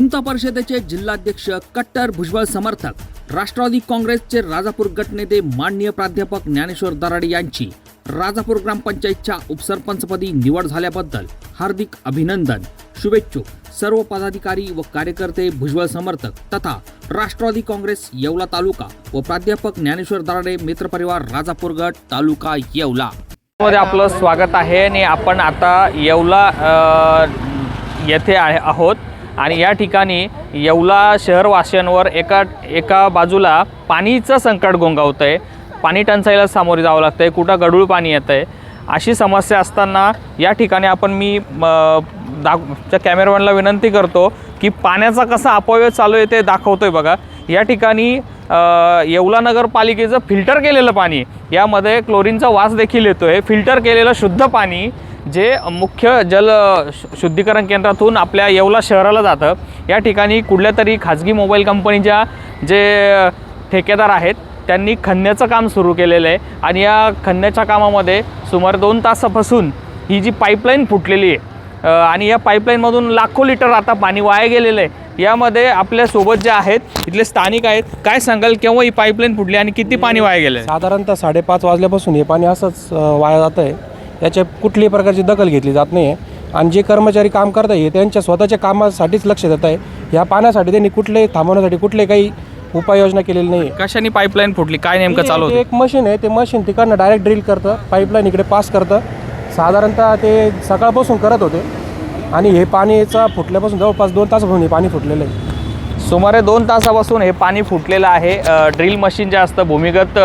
समता परिषदेचे जिल्हाध्यक्ष कट्टर भुजबळ समर्थक राष्ट्रवादी काँग्रेसचे राजापूर गटनेते माननीय प्राध्यापक ज्ञानेश्वर दराडे यांची राजापूर ग्रामपंचायतच्या उपसरपंचपदी निवड झाल्याबद्दल हार्दिक अभिनंदन शुभेच्छुक. सर्व पदाधिकारी व कार्यकर्ते भुजबळ समर्थक तथा राष्ट्रवादी काँग्रेस येवला तालुका व प्राध्यापक ज्ञानेश्वर दराडे मित्रपरिवार राजापूर गट तालुका येवला. मध्ये आपलं स्वागत आहे आणि आपण आता येवला येथे आहोत. आणि या ठिकाणी येवला शहरवासियांवर एका एका बाजूला पाणीचं संकट गोंगावतं आहे पाणी टंचाईला सामोरे जावं लागतं आहे कुठं गढूळ पाणी येतं आहे अशी समस्या असताना या ठिकाणी आपण मी म, कॅमेरामॅनला विनंती करतो की पाण्याचा कसा अपव्यय चालू आहे ते दाखवतो आहे बघा. या ठिकाणी येवला नगरपालिकेचं फिल्टर केलेलं पाणी यामध्ये क्लोरीनचा वास देखील येतो आहे फिल्टर केलेलं शुद्ध पाणी जे मुख्य जल शुद्धीकरण केंद्रातून आपल्या येवला शहराला जातं. या ठिकाणी कुठल्या तरी खाजगी मोबाईल कंपनीच्या जे ठेकेदार आहेत त्यांनी खणण्याचं काम सुरू केलेलं आहे. आणि या खणण्याच्या कामामध्ये सुमारे दोन तासापासून ही जी पाईपलाईन फुटलेली आहे आणि या पाईपलाईनमधून लाखो लिटर आता पाणी वाया गेलेलं आहे. यामध्ये आपल्यासोबत जे आहेत इथले स्थानिक आहेत काय सांगाल केव्हा ही पाईपलाईन फुटली आणि किती पाणी वाया गेलं साधारणतः साडेपाच वाजल्यापासून हे पाणी असंच वाया जातं आहे. याच्या कुठल्याही प्रकारची दखल घेतली जात नाही आहे. आणि जे कर्मचारी काम करत आहे त्यांच्या स्वतःच्या कामासाठीच लक्ष देत आहे. या पाण्यासाठी त्यांनी कुठलेही थांबवण्यासाठी कुठले काही उपाययोजना केलेली नाही कशाने पाईपलाईन फुटली? काय नेमकं चालू होतं? एक मशीन आहे ते मशीन तिकडनं डायरेक्ट ड्रिल करतं पाईपलाईन इकडे पास करतं. साधारणतः ते सकाळपासून करत होते. आणि हे पाणीचा फुटल्यापासून जवळपास दोन तासापासून हे पाणी फुटलेलं आहे. सुमारे दोन तासापासून हे पाणी फुटलेलं आहे. ड्रिल मशीन जे असतं भूमिगत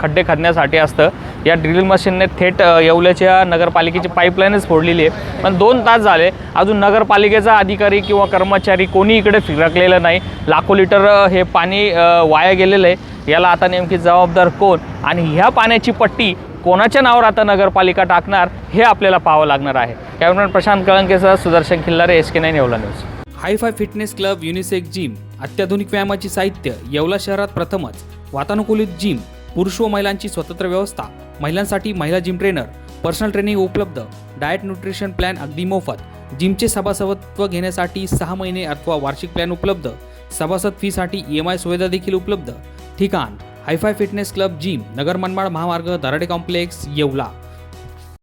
खड्डे खणण्यासाठी असतं. या ड्रिल मशीनने थेट येवल्याच्या नगरपालिकेची पाईपलाईनच फोडलेली आहे. पण दोन तास झाले अजून नगरपालिकेचा अधिकारी किंवा कर्मचारी कोणी इकडे फिरकलेलं नाही. लाखो लिटर हे पाणी वाया गेलेलं आहे. याला आता नेमकी जबाबदार कोण आणि ह्या पाण्याची पट्टी कोणाच्या नावावर आता नगरपालिका टाकणार हे आपल्याला पाहावं लागणार आहे. Cameraman Prashant कळंकेसह Sudarshan Khillare S K nine Yeola news. Hi fi fitness club unisex gym अत्याधुनिक व्यायामाची साहित्य येवला शहरात प्रथमच वातानुकूलित जिम पुरुष व महिलांची स्वतंत्र व्यवस्था. महिलांसाठी महिला जिम ट्रेनर पर्सनल ट्रेनिंग उपलब्ध डाएट न्यूट्रिशन प्लॅन अगदी मोफत. जिमचे सभासदत्व घेण्यासाठी सहा महिने अथवा वार्षिक प्लॅन उपलब्ध. सभासद फीसाठी ई एम आय सुविधा देखील उपलब्ध. ठिकाण hi fi fitness club gym Nagar Manmad महामार्ग दराडे कॉम्प्लेक्स येवला.